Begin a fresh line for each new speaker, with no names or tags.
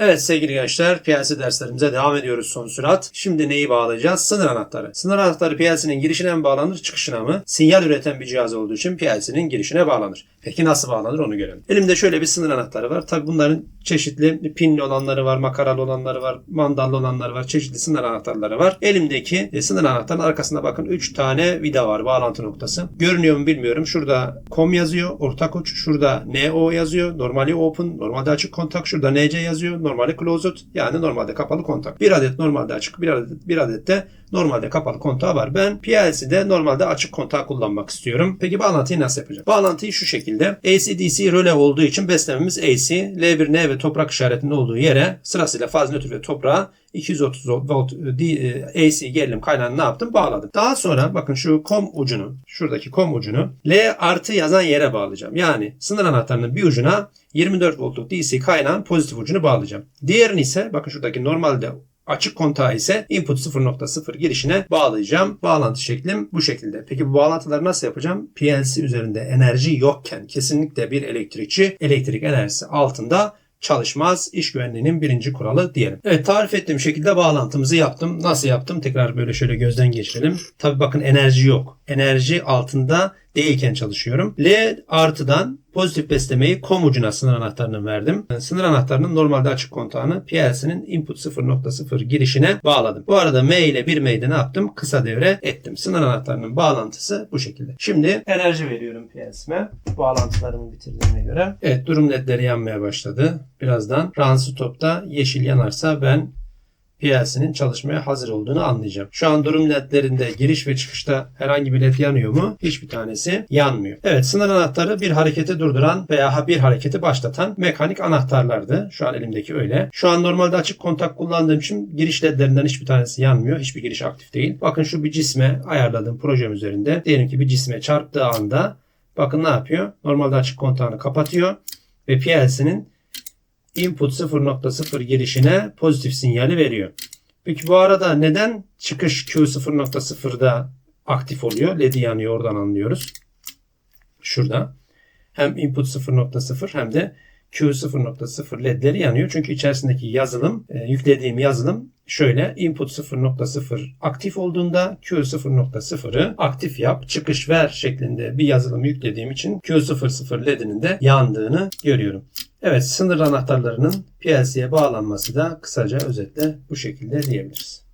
Evet sevgili gençler PLC derslerimize devam ediyoruz son sürat. Şimdi neyi bağlayacağız? Sınır anahtarı. Sınır anahtarı PLC'nin girişine mi bağlanır çıkışına mı? Sinyal üreten bir cihaz olduğu için PLC'nin girişine bağlanır. Peki nasıl bağlanır onu görelim. Elimde şöyle bir sınır anahtarı var. Tabi bunların çeşitli pinli olanları var, makaralı olanları var, mandallı olanları var, çeşitli sınır anahtarları var. Elimdeki e, sınır anahtarının arkasında bakın 3 tane vida var bağlantı noktası. Görünüyor mu bilmiyorum. Şurada COM yazıyor, ortak uç. Şurada NO yazıyor, normali open, normalde açık kontak. Şurada NC yazıyor, normali closed. Yani normalde kapalı kontak. Bir adet normalde açık, bir adet, bir adet de normalde kapalı kontağı var. Ben PLC'de normalde açık kontağı kullanmak istiyorum. Peki bağlantıyı nasıl yapacağım? Bağlantıyı şu şekilde. AC-DC röle olduğu için beslememiz AC. L1, N ve toprak işaretinin olduğu yere sırasıyla faz nötr ve toprağa 230 volt e, AC gerilim kaynağını ne yaptım? Bağladım. Daha sonra bakın şu kom ucunu, şuradaki kom ucunu L artı yazan yere bağlayacağım. Yani sınır anahtarının bir ucuna 24 voltluk DC kaynağın pozitif ucunu bağlayacağım. Diğerini ise bakın şuradaki normalde Açık kontağı ise input 0.0 girişine bağlayacağım. Bağlantı şeklim bu şekilde. Peki bu bağlantıları nasıl yapacağım? PLC üzerinde enerji yokken kesinlikle bir elektrikçi elektrik enerjisi altında çalışmaz. İş güvenliğinin birinci kuralı diyelim. Evet tarif ettiğim şekilde bağlantımızı yaptım. Nasıl yaptım? Tekrar böyle şöyle gözden geçirelim. Tabi bakın enerji yok. Enerji altında değilken çalışıyorum. L artıdan pozitif beslemeyi kom ucuna sınır anahtarını verdim. Sınır anahtarının normalde açık kontağını PLC'nin input 0.0 girişine bağladım. Bu arada M ile 1 M'de ne yaptım? Kısa devre ettim. Sınır anahtarının bağlantısı bu şekilde. Şimdi enerji veriyorum PLC'me. Bağlantılarımı bitirdiğime göre. Evet durum ledleri yanmaya başladı. Birazdan run stop'ta yeşil yanarsa ben PLC'nin çalışmaya hazır olduğunu anlayacağım. Şu an durum ledlerinde giriş ve çıkışta herhangi bir led yanıyor mu? Hiçbir tanesi yanmıyor. Evet sınır anahtarı bir hareketi durduran veya bir hareketi başlatan mekanik anahtarlardı. Şu an elimdeki öyle. Şu an normalde açık kontak kullandığım için giriş ledlerinden hiçbir tanesi yanmıyor. Hiçbir giriş aktif değil. Bakın şu bir cisme ayarladığım projem üzerinde. Diyelim ki bir cisme çarptığı anda bakın ne yapıyor? Normalde açık kontağını kapatıyor ve PLC'nin input 0.0 girişine pozitif sinyali veriyor. Peki bu arada neden çıkış Q 0.0'da aktif oluyor? LED'i yanıyor oradan anlıyoruz. Şurada. Hem input 0.0 hem de Q 0.0 ledleri yanıyor. Çünkü içerisindeki yazılım, e, yüklediğim yazılım şöyle input 0.0 aktif olduğunda Q 0.0'ı aktif yap, çıkış ver şeklinde bir yazılım yüklediğim için Q00 ledinin de yandığını görüyorum. Evet sınır anahtarlarının PLC'ye bağlanması da kısaca özetle bu şekilde diyebiliriz.